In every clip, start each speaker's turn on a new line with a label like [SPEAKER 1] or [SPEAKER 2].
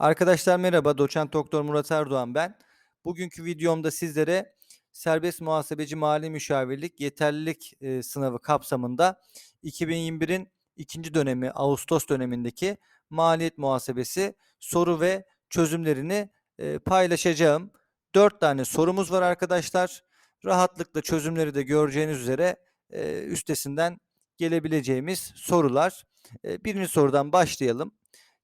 [SPEAKER 1] Arkadaşlar merhaba, doçent doktor Murat Erdoğan ben. Bugünkü videomda sizlere serbest muhasebeci mali müşavirlik yeterlilik e, sınavı kapsamında 2021'in ikinci dönemi Ağustos dönemindeki maliyet muhasebesi soru ve çözümlerini e, paylaşacağım. 4 tane sorumuz var arkadaşlar. Rahatlıkla çözümleri de göreceğiniz üzere e, üstesinden gelebileceğimiz sorular. E, birinci sorudan başlayalım.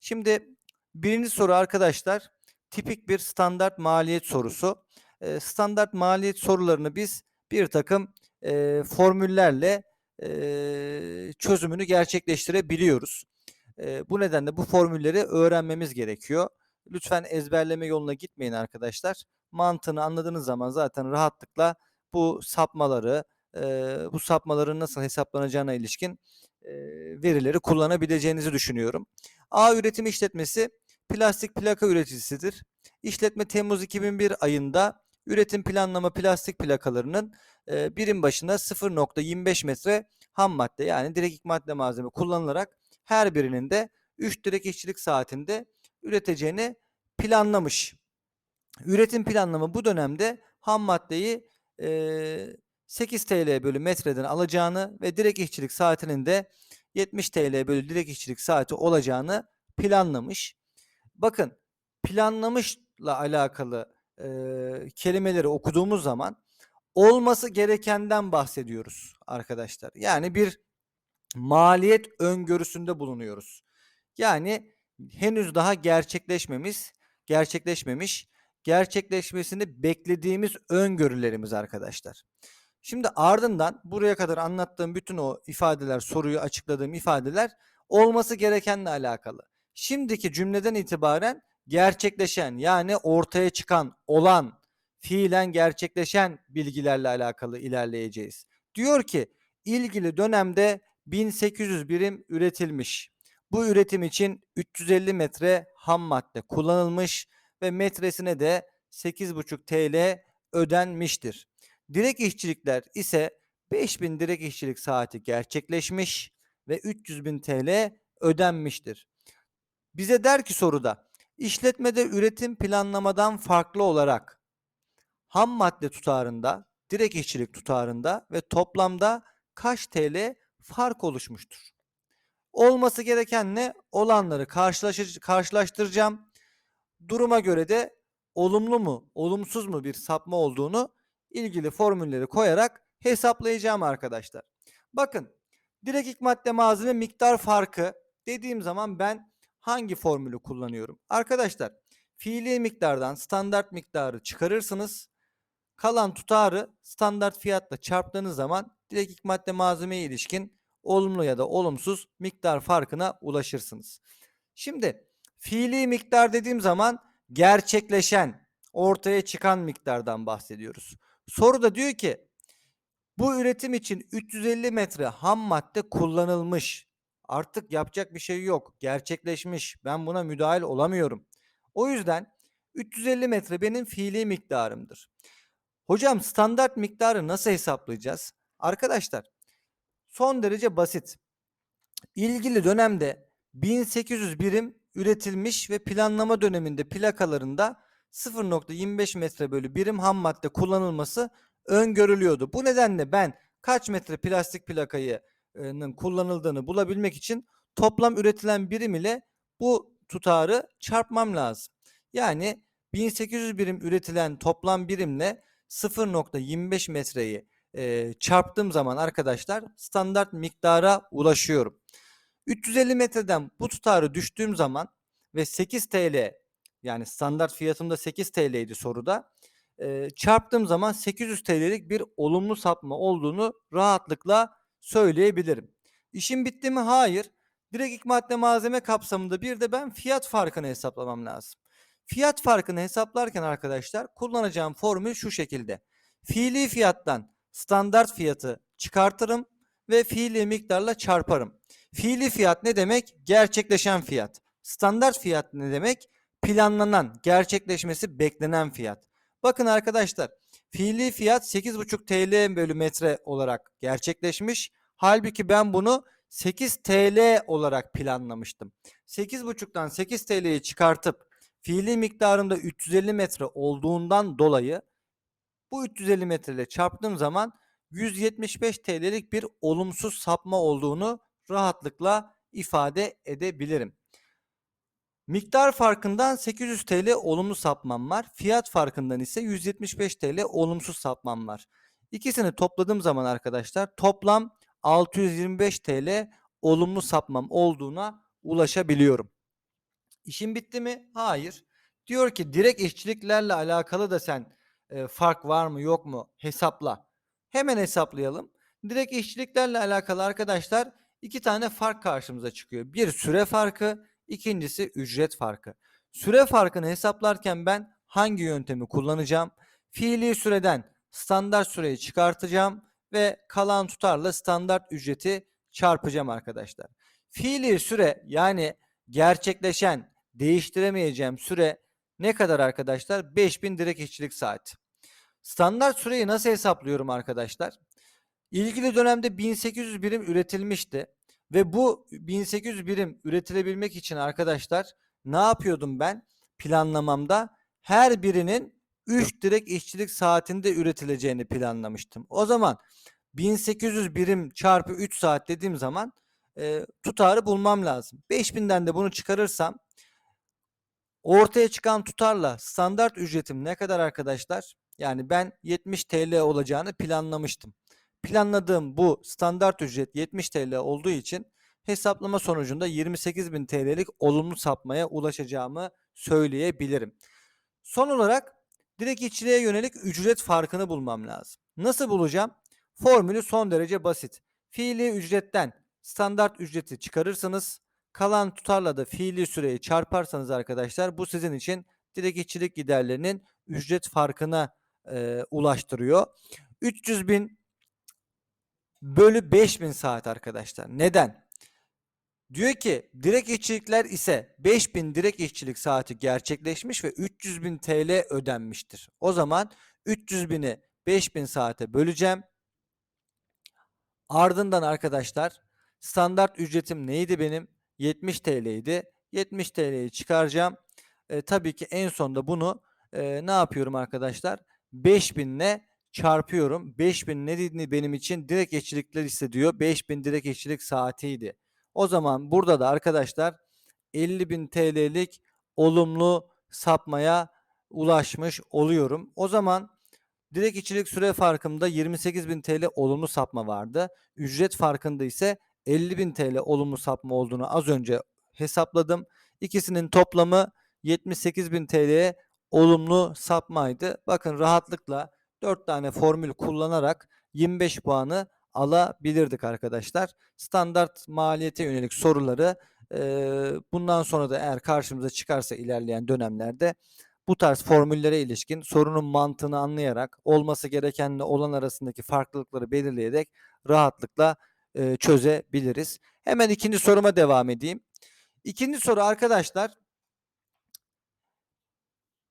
[SPEAKER 1] Şimdi Birinci soru arkadaşlar tipik bir standart maliyet sorusu. Eee, standart maliyet sorularını biz bir takım eee, formüllerle eee, çözümünü gerçekleştirebiliyoruz. Eee, bu nedenle bu formülleri öğrenmemiz gerekiyor. Lütfen ezberleme yoluna gitmeyin arkadaşlar. Mantığını anladığınız zaman zaten rahatlıkla bu sapmaları, eee, bu sapmaların nasıl hesaplanacağına ilişkin eee, verileri kullanabileceğinizi düşünüyorum. A üretim işletmesi plastik plaka üreticisidir. İşletme Temmuz 2001 ayında üretim planlama plastik plakalarının e, birim başına 0.25 metre ham madde yani direkt ilk madde malzeme kullanılarak her birinin de 3 direk işçilik saatinde üreteceğini planlamış. Üretim planlama bu dönemde ham maddeyi e, 8 TL bölü metreden alacağını ve direkt işçilik saatinin de 70 TL bölü direkt işçilik saati olacağını planlamış. Bakın planlamışla alakalı e, kelimeleri okuduğumuz zaman olması gerekenden bahsediyoruz arkadaşlar. Yani bir maliyet öngörüsünde bulunuyoruz. Yani henüz daha gerçekleşmemiş, gerçekleşmemiş, gerçekleşmesini beklediğimiz öngörülerimiz arkadaşlar. Şimdi ardından buraya kadar anlattığım bütün o ifadeler, soruyu açıkladığım ifadeler olması gerekenle alakalı. Şimdiki cümleden itibaren gerçekleşen yani ortaya çıkan, olan, fiilen gerçekleşen bilgilerle alakalı ilerleyeceğiz. Diyor ki ilgili dönemde 1800 birim üretilmiş. Bu üretim için 350 metre ham madde kullanılmış ve metresine de 8,5 TL ödenmiştir. Direk işçilikler ise 5000 direk işçilik saati gerçekleşmiş ve 300 bin TL ödenmiştir. Bize der ki soruda işletmede üretim planlamadan farklı olarak ham madde tutarında, direk işçilik tutarında ve toplamda kaç TL fark oluşmuştur? Olması gereken ne? Olanları karşılaştıracağım. Duruma göre de olumlu mu, olumsuz mu bir sapma olduğunu ilgili formülleri koyarak hesaplayacağım arkadaşlar. Bakın direkt ilk madde malzeme miktar farkı dediğim zaman ben hangi formülü kullanıyorum? Arkadaşlar fiili miktardan standart miktarı çıkarırsınız. Kalan tutarı standart fiyatla çarptığınız zaman direkt madde malzemeye ilişkin olumlu ya da olumsuz miktar farkına ulaşırsınız. Şimdi fiili miktar dediğim zaman gerçekleşen, ortaya çıkan miktardan bahsediyoruz. Soruda diyor ki bu üretim için 350 metre ham madde kullanılmış. Artık yapacak bir şey yok. Gerçekleşmiş. Ben buna müdahil olamıyorum. O yüzden 350 metre benim fiili miktarımdır. Hocam standart miktarı nasıl hesaplayacağız? Arkadaşlar son derece basit. İlgili dönemde 1800 birim üretilmiş ve planlama döneminde plakalarında 0.25 metre bölü birim ham madde kullanılması öngörülüyordu. Bu nedenle ben kaç metre plastik plakayı kullanıldığını bulabilmek için toplam üretilen birim ile bu tutarı çarpmam lazım. Yani 1800 birim üretilen toplam birimle 0.25 metreyi e, çarptığım zaman arkadaşlar standart miktara ulaşıyorum. 350 metreden bu tutarı düştüğüm zaman ve 8 TL yani standart fiyatımda 8 TL idi soruda. E, çarptığım zaman 800 TL'lik bir olumlu sapma olduğunu rahatlıkla söyleyebilirim. İşim bitti mi? Hayır. Direkt ilk madde malzeme kapsamında bir de ben fiyat farkını hesaplamam lazım. Fiyat farkını hesaplarken arkadaşlar kullanacağım formül şu şekilde. Fiili fiyattan standart fiyatı çıkartırım ve fiili miktarla çarparım. Fiili fiyat ne demek? Gerçekleşen fiyat. Standart fiyat ne demek? Planlanan, gerçekleşmesi beklenen fiyat. Bakın arkadaşlar fiili fiyat 8,5 TL bölü metre olarak gerçekleşmiş. Halbuki ben bunu 8 TL olarak planlamıştım. 8,5'tan 8 TL'yi çıkartıp fiili miktarında 350 metre olduğundan dolayı bu 350 metre ile çarptığım zaman 175 TL'lik bir olumsuz sapma olduğunu rahatlıkla ifade edebilirim. Miktar farkından 800 TL olumlu sapmam var. Fiyat farkından ise 175 TL olumsuz sapmam var. İkisini topladığım zaman arkadaşlar toplam 625 TL olumlu sapmam olduğuna ulaşabiliyorum. İşim bitti mi? Hayır. Diyor ki direkt işçiliklerle alakalı da sen e, fark var mı yok mu hesapla. Hemen hesaplayalım. Direkt işçiliklerle alakalı arkadaşlar iki tane fark karşımıza çıkıyor. Bir süre farkı, ikincisi ücret farkı. Süre farkını hesaplarken ben hangi yöntemi kullanacağım? Fiili süreden standart süreyi çıkartacağım ve kalan tutarla standart ücreti çarpacağım arkadaşlar. Fiili süre yani gerçekleşen değiştiremeyeceğim süre ne kadar arkadaşlar? 5000 direkt işçilik saati. Standart süreyi nasıl hesaplıyorum arkadaşlar? İlgili dönemde 1800 birim üretilmişti ve bu 1800 birim üretilebilmek için arkadaşlar ne yapıyordum ben? Planlamamda her birinin 3 direkt işçilik saatinde üretileceğini planlamıştım. O zaman 1800 birim çarpı 3 saat dediğim zaman e, tutarı bulmam lazım. 5000'den de bunu çıkarırsam ortaya çıkan tutarla standart ücretim ne kadar arkadaşlar? Yani ben 70 TL olacağını planlamıştım. Planladığım bu standart ücret 70 TL olduğu için hesaplama sonucunda 28.000 TL'lik olumlu sapmaya ulaşacağımı söyleyebilirim. Son olarak direkt işçiliğe yönelik ücret farkını bulmam lazım. Nasıl bulacağım? Formülü son derece basit. Fiili ücretten standart ücreti çıkarırsınız. Kalan tutarla da fiili süreyi çarparsanız arkadaşlar bu sizin için direkt işçilik giderlerinin ücret farkına e, ulaştırıyor. 300 bin bölü 5000 saat arkadaşlar. Neden? Diyor ki direkt işçilikler ise 5000 direkt işçilik saati gerçekleşmiş ve 300 bin TL ödenmiştir. O zaman 300 bini 5000 saate böleceğim. Ardından arkadaşlar standart ücretim neydi benim? 70 TL idi. 70 TL'yi çıkaracağım. E, tabii ki en sonda bunu e, ne yapıyorum arkadaşlar? 5000 ile çarpıyorum. 5000 ne benim için? Direkt işçilikler hissediyor. 5000 direkt işçilik saatiydi. O zaman burada da arkadaşlar 50.000 TL'lik olumlu sapmaya ulaşmış oluyorum. O zaman direkt işçilik süre farkımda 28.000 TL olumlu sapma vardı. Ücret farkında ise 50.000 TL olumlu sapma olduğunu az önce hesapladım. İkisinin toplamı 78.000 TL'ye olumlu sapmaydı. Bakın rahatlıkla 4 tane formül kullanarak 25 puanı alabilirdik arkadaşlar. Standart maliyete yönelik soruları e, bundan sonra da eğer karşımıza çıkarsa ilerleyen dönemlerde bu tarz formüllere ilişkin sorunun mantığını anlayarak olması gerekenle olan arasındaki farklılıkları belirleyerek rahatlıkla e, çözebiliriz. Hemen ikinci soruma devam edeyim. İkinci soru arkadaşlar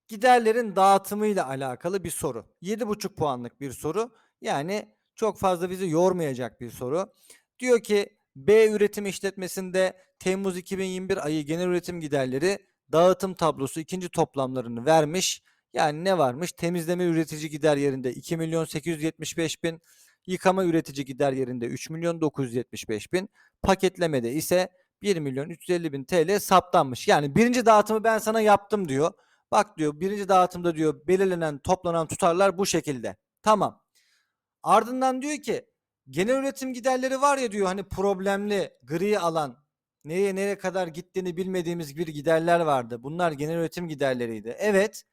[SPEAKER 1] giderlerin dağıtımıyla alakalı bir soru. 7,5 puanlık bir soru. Yani çok fazla bizi yormayacak bir soru. Diyor ki B üretim işletmesinde Temmuz 2021 ayı genel üretim giderleri dağıtım tablosu ikinci toplamlarını vermiş. Yani ne varmış? Temizleme üretici gider yerinde 2 milyon 875 bin, yıkama üretici gider yerinde 3 milyon 975 bin, paketlemede ise 1 milyon 350 bin TL saptanmış. Yani birinci dağıtımı ben sana yaptım diyor. Bak diyor birinci dağıtımda diyor belirlenen toplanan tutarlar bu şekilde. Tamam. Ardından diyor ki genel üretim giderleri var ya diyor hani problemli gri alan nereye nereye kadar gittiğini bilmediğimiz bir giderler vardı. Bunlar genel üretim giderleriydi. Evet.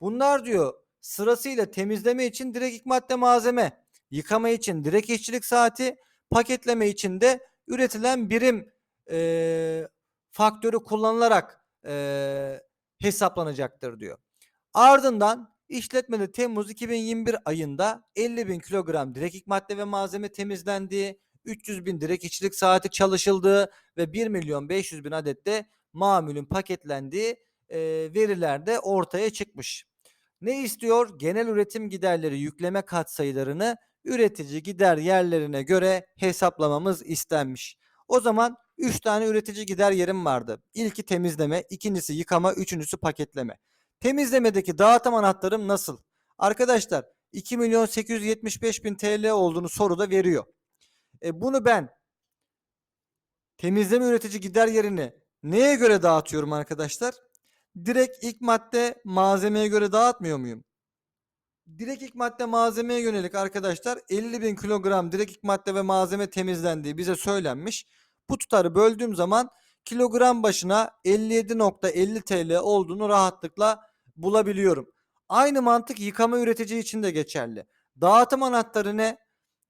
[SPEAKER 1] Bunlar diyor sırasıyla temizleme için direkt ilk madde malzeme, yıkama için direkt işçilik saati, paketleme için de üretilen birim e, faktörü kullanılarak e, hesaplanacaktır diyor. Ardından işletmede Temmuz 2021 ayında 50 bin kilogram direkt ilk madde ve malzeme temizlendiği, 300 bin direkt işçilik saati çalışıldığı ve 1 milyon 500 bin adette mamulün paketlendiği e, veriler de ortaya çıkmış. Ne istiyor? Genel üretim giderleri yükleme katsayılarını üretici gider yerlerine göre hesaplamamız istenmiş. O zaman 3 tane üretici gider yerim vardı. İlki temizleme, ikincisi yıkama, üçüncüsü paketleme. Temizlemedeki dağıtım anahtarım nasıl? Arkadaşlar 2 milyon 875 bin TL olduğunu soruda veriyor. E bunu ben temizleme üretici gider yerini neye göre dağıtıyorum arkadaşlar? Direkt ilk madde malzemeye göre dağıtmıyor muyum? Direkt ilk madde malzemeye yönelik arkadaşlar 50 bin kilogram direkt ilk madde ve malzeme temizlendiği bize söylenmiş. Bu tutarı böldüğüm zaman kilogram başına 57.50 TL olduğunu rahatlıkla bulabiliyorum. Aynı mantık yıkama üretici için de geçerli. Dağıtım anahtarı ne?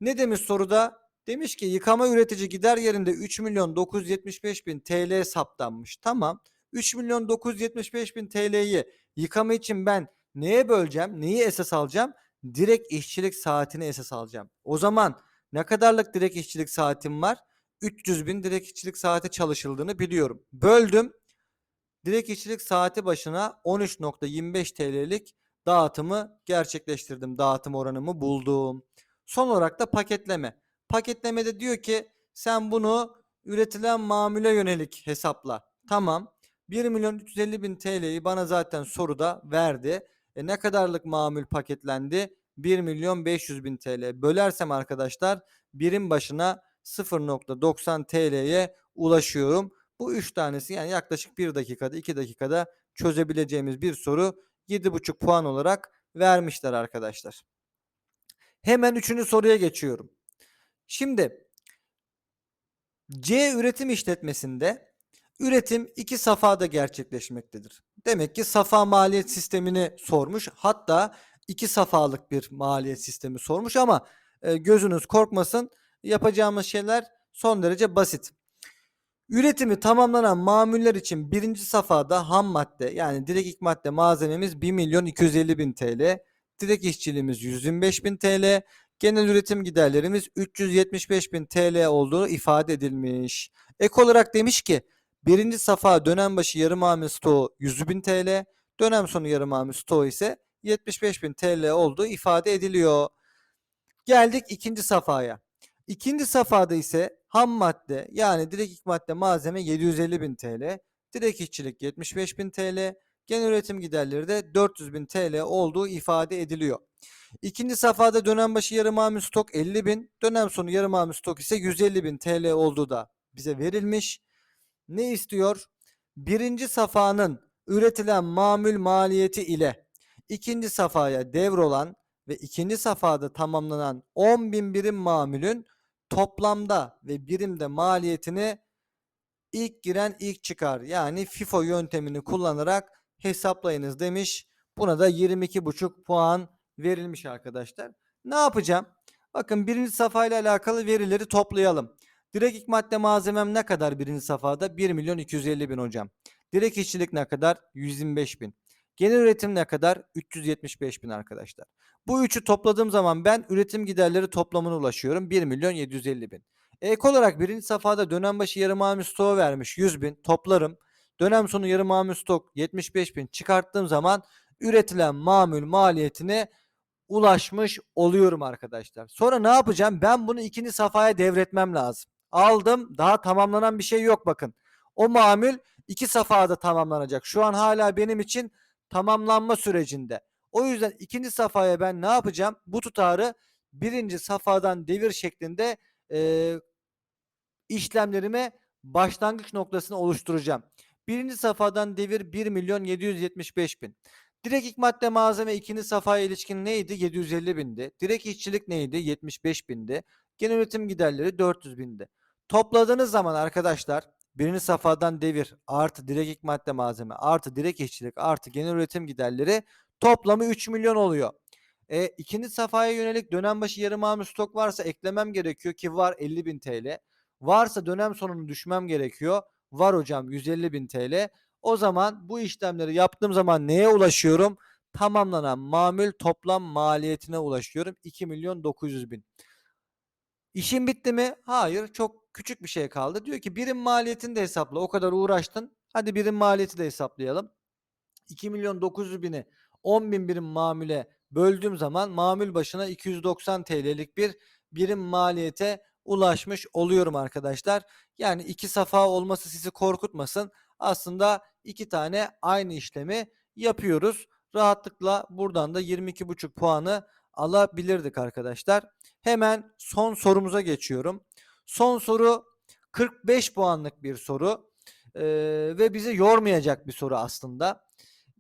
[SPEAKER 1] Ne demiş soruda? Demiş ki yıkama üretici gider yerinde 3 milyon 975 bin TL saptanmış. Tamam. 3 milyon 975 bin TL'yi yıkama için ben neye böleceğim? Neyi esas alacağım? Direkt işçilik saatini esas alacağım. O zaman ne kadarlık direkt işçilik saatim var? 300 bin direkt işçilik saati çalışıldığını biliyorum. Böldüm. Direkt işçilik saati başına 13.25 TL'lik dağıtımı gerçekleştirdim. Dağıtım oranımı buldum. Son olarak da paketleme. Paketlemede diyor ki sen bunu üretilen mamule yönelik hesapla. Tamam. 1 milyon 350 bin TL'yi bana zaten soruda verdi. E ne kadarlık mamul paketlendi? 1 milyon 500 bin TL. Bölersem arkadaşlar birim başına 0.90 TL'ye ulaşıyorum. Bu 3 tanesi yani yaklaşık 1 dakikada 2 dakikada çözebileceğimiz bir soru 7.5 puan olarak vermişler arkadaşlar. Hemen 3. soruya geçiyorum. Şimdi C üretim işletmesinde üretim iki safhada gerçekleşmektedir. Demek ki safa maliyet sistemini sormuş. Hatta iki safhalık bir maliyet sistemi sormuş ama e, gözünüz korkmasın. Yapacağımız şeyler son derece basit. Üretimi tamamlanan mamuller için birinci safhada ham madde yani direkt ilk madde malzememiz 1 milyon 250 bin TL. Direkt işçiliğimiz 125 bin TL. Genel üretim giderlerimiz 375 bin TL olduğu ifade edilmiş. Ek olarak demiş ki birinci safa dönem başı yarım hamil stoğu 100 bin TL. Dönem sonu yarım hamil stoğu ise 75 bin TL olduğu ifade ediliyor. Geldik ikinci safhaya. İkinci safhada ise ham madde yani direkt ilk madde malzeme 750 bin TL. Direkt işçilik 75 bin TL. Genel üretim giderleri de 400 bin TL olduğu ifade ediliyor. İkinci safhada dönem başı yarım hamil stok 50 bin. Dönem sonu yarım hamil stok ise 150 bin TL olduğu da bize verilmiş. Ne istiyor? Birinci safhanın üretilen mamül maliyeti ile ikinci safhaya devrolan ve ikinci safhada tamamlanan 10 bin birim mamülün toplamda ve birimde maliyetini ilk giren ilk çıkar yani FIFO yöntemini kullanarak hesaplayınız demiş. Buna da 22,5 puan verilmiş arkadaşlar. Ne yapacağım? Bakın birinci safhayla alakalı verileri toplayalım. Direkt ilk madde malzemem ne kadar birinci safhada? 1 milyon 250 bin hocam. Direkt işçilik ne kadar? 125 bin. Genel üretim ne kadar? 375 bin arkadaşlar. Bu üçü topladığım zaman ben üretim giderleri toplamına ulaşıyorum. 1 milyon 750 bin. Ek olarak birinci safhada dönem başı yarım hamil stoğu vermiş 100 bin toplarım. Dönem sonu yarım hamil stok 75 bin çıkarttığım zaman üretilen mamül maliyetine ulaşmış oluyorum arkadaşlar. Sonra ne yapacağım? Ben bunu ikinci safhaya devretmem lazım. Aldım daha tamamlanan bir şey yok bakın. O mamül iki safhada tamamlanacak. Şu an hala benim için tamamlanma sürecinde. O yüzden ikinci safhaya ben ne yapacağım? Bu tutarı birinci safhadan devir şeklinde e, işlemlerime başlangıç noktasını oluşturacağım. Birinci safhadan devir 1 milyon 775 bin. Direkt ilk madde malzeme ikinci safhaya ilişkin neydi? 750 bindi. Direkt işçilik neydi? 75 bindi. Genel üretim giderleri 400 bindi. Topladığınız zaman arkadaşlar birinci safhadan devir artı direkt ilk madde malzeme artı direkt işçilik artı genel üretim giderleri toplamı 3 milyon oluyor. E, ikinci safhaya yönelik dönem başı yarım hamil stok varsa eklemem gerekiyor ki var 50 bin TL. Varsa dönem sonunu düşmem gerekiyor. Var hocam 150 bin TL. O zaman bu işlemleri yaptığım zaman neye ulaşıyorum? Tamamlanan mamül toplam maliyetine ulaşıyorum. 2 milyon 900 bin. İşin bitti mi? Hayır. Çok küçük bir şey kaldı. Diyor ki birim maliyetini de hesapla. O kadar uğraştın. Hadi birim maliyeti de hesaplayalım. 2 milyon 900 bini 10 bin birim mamüle böldüğüm zaman mamül başına 290 TL'lik bir birim maliyete ulaşmış oluyorum arkadaşlar. Yani iki safa olması sizi korkutmasın. Aslında iki tane aynı işlemi yapıyoruz. Rahatlıkla buradan da 22,5 puanı alabilirdik arkadaşlar. Hemen son sorumuza geçiyorum. Son soru 45 puanlık bir soru ee, ve bizi yormayacak bir soru aslında.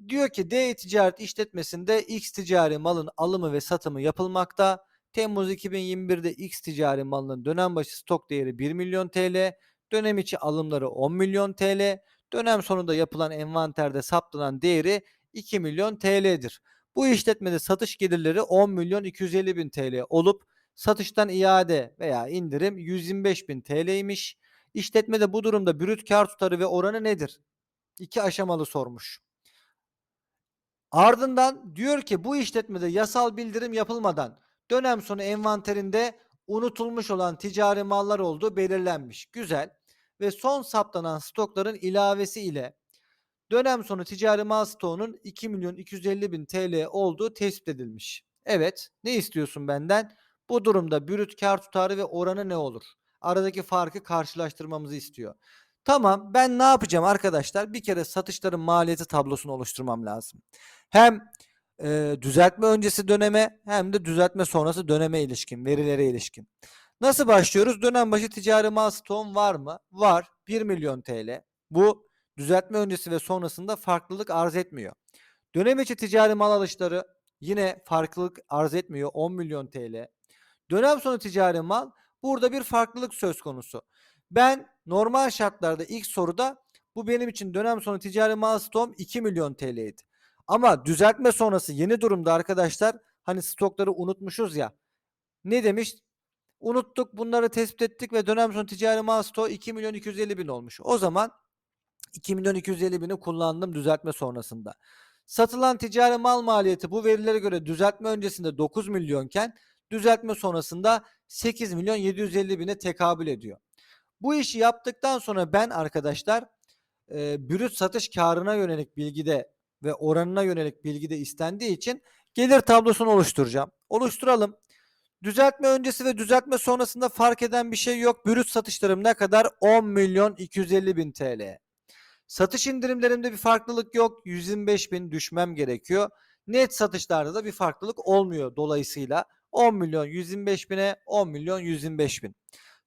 [SPEAKER 1] Diyor ki D ticaret işletmesinde X ticari malın alımı ve satımı yapılmakta. Temmuz 2021'de X ticari malının dönem başı stok değeri 1 milyon TL, dönem içi alımları 10 milyon TL, dönem sonunda yapılan envanterde saptanan değeri 2 milyon TL'dir. Bu işletmede satış gelirleri 10 milyon 250 bin TL olup satıştan iade veya indirim 125 bin TL'ymiş. İşletmede bu durumda brüt kar tutarı ve oranı nedir? İki aşamalı sormuş. Ardından diyor ki bu işletmede yasal bildirim yapılmadan dönem sonu envanterinde unutulmuş olan ticari mallar olduğu belirlenmiş. Güzel. Ve son saptanan stokların ilavesi ile dönem sonu ticari mal stoğunun 2 milyon 250 bin TL olduğu tespit edilmiş. Evet. Ne istiyorsun benden? Bu durumda brüt kar tutarı ve oranı ne olur? Aradaki farkı karşılaştırmamızı istiyor. Tamam ben ne yapacağım arkadaşlar? Bir kere satışların maliyeti tablosunu oluşturmam lazım. Hem e, düzeltme öncesi döneme hem de düzeltme sonrası döneme ilişkin, verilere ilişkin. Nasıl başlıyoruz? Dönem başı ticari mal stoğum var mı? Var. 1 milyon TL. Bu düzeltme öncesi ve sonrasında farklılık arz etmiyor. Dönem içi ticari mal alışları yine farklılık arz etmiyor. 10 milyon TL. Dönem sonu ticari mal burada bir farklılık söz konusu. Ben normal şartlarda ilk soruda bu benim için dönem sonu ticari mal stoğum 2 milyon TL'ydi. Ama düzeltme sonrası yeni durumda arkadaşlar hani stokları unutmuşuz ya. Ne demiş? Unuttuk bunları tespit ettik ve dönem sonu ticari mal stoğu 2 milyon 250 bin olmuş. O zaman 2 milyon 250 bini kullandım düzeltme sonrasında. Satılan ticari mal maliyeti bu verilere göre düzeltme öncesinde 9 milyonken düzeltme sonrasında 8 milyon 750 bine tekabül ediyor. Bu işi yaptıktan sonra ben arkadaşlar e, brüt satış karına yönelik bilgide ve oranına yönelik bilgide istendiği için gelir tablosunu oluşturacağım. Oluşturalım. Düzeltme öncesi ve düzeltme sonrasında fark eden bir şey yok. Brüt satışlarım ne kadar? 10 milyon 250 bin TL. Satış indirimlerimde bir farklılık yok. 125 bin düşmem gerekiyor. Net satışlarda da bir farklılık olmuyor dolayısıyla 10 milyon 125 bine 10 milyon 125 bin.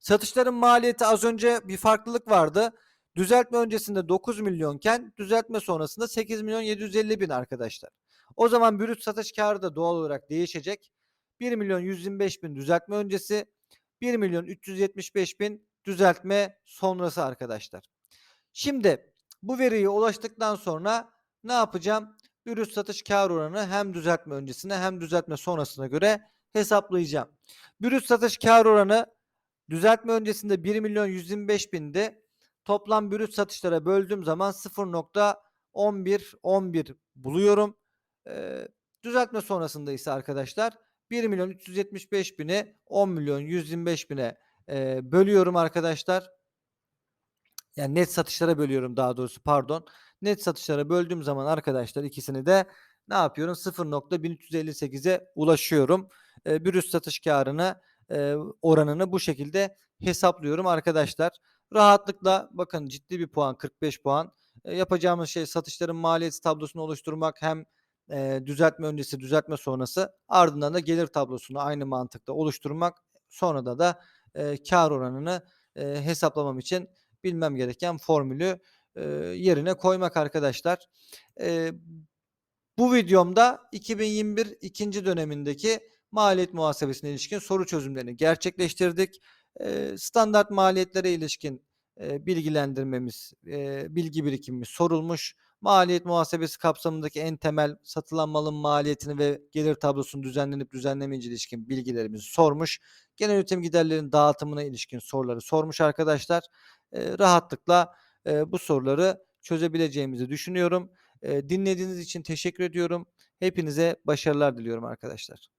[SPEAKER 1] Satışların maliyeti az önce bir farklılık vardı. Düzeltme öncesinde 9 milyonken düzeltme sonrasında 8 milyon 750 bin arkadaşlar. O zaman brüt satış karı da doğal olarak değişecek. 1 milyon 125 bin düzeltme öncesi 1 milyon 375 bin düzeltme sonrası arkadaşlar. Şimdi bu veriye ulaştıktan sonra ne yapacağım? Brüt satış kar oranı hem düzeltme öncesine hem düzeltme sonrasına göre hesaplayacağım. Brüt satış kar oranı düzeltme öncesinde 1 milyon 125 bindi. Toplam brüt satışlara böldüğüm zaman 0.11 11 buluyorum. Ee, düzeltme sonrasında ise arkadaşlar 1 milyon 375 bini 10 milyon 125 bine e, bölüyorum arkadaşlar. Yani net satışlara bölüyorum daha doğrusu pardon. Net satışlara böldüğüm zaman arkadaşlar ikisini de ne yapıyorum? 0.1358'e ulaşıyorum. E, brüt satış karını e, oranını bu şekilde hesaplıyorum arkadaşlar. Rahatlıkla bakın ciddi bir puan 45 puan. E, yapacağımız şey satışların maliyeti tablosunu oluşturmak hem e, düzeltme öncesi düzeltme sonrası ardından da gelir tablosunu aynı mantıkta oluşturmak sonra da da e, kar oranını e, hesaplamam için bilmem gereken formülü e, yerine koymak arkadaşlar. E, bu videomda 2021 ikinci dönemindeki maliyet muhasebesine ilişkin soru çözümlerini gerçekleştirdik. E, standart maliyetlere ilişkin e, bilgilendirmemiz, e, bilgi birikimimiz sorulmuş. Maliyet muhasebesi kapsamındaki en temel satılan malın maliyetini ve gelir tablosunu düzenlenip düzenlemeyince ilişkin bilgilerimizi sormuş. Genel üretim giderlerin dağıtımına ilişkin soruları sormuş arkadaşlar. E, rahatlıkla e, bu soruları çözebileceğimizi düşünüyorum. E, dinlediğiniz için teşekkür ediyorum. Hepinize başarılar diliyorum arkadaşlar.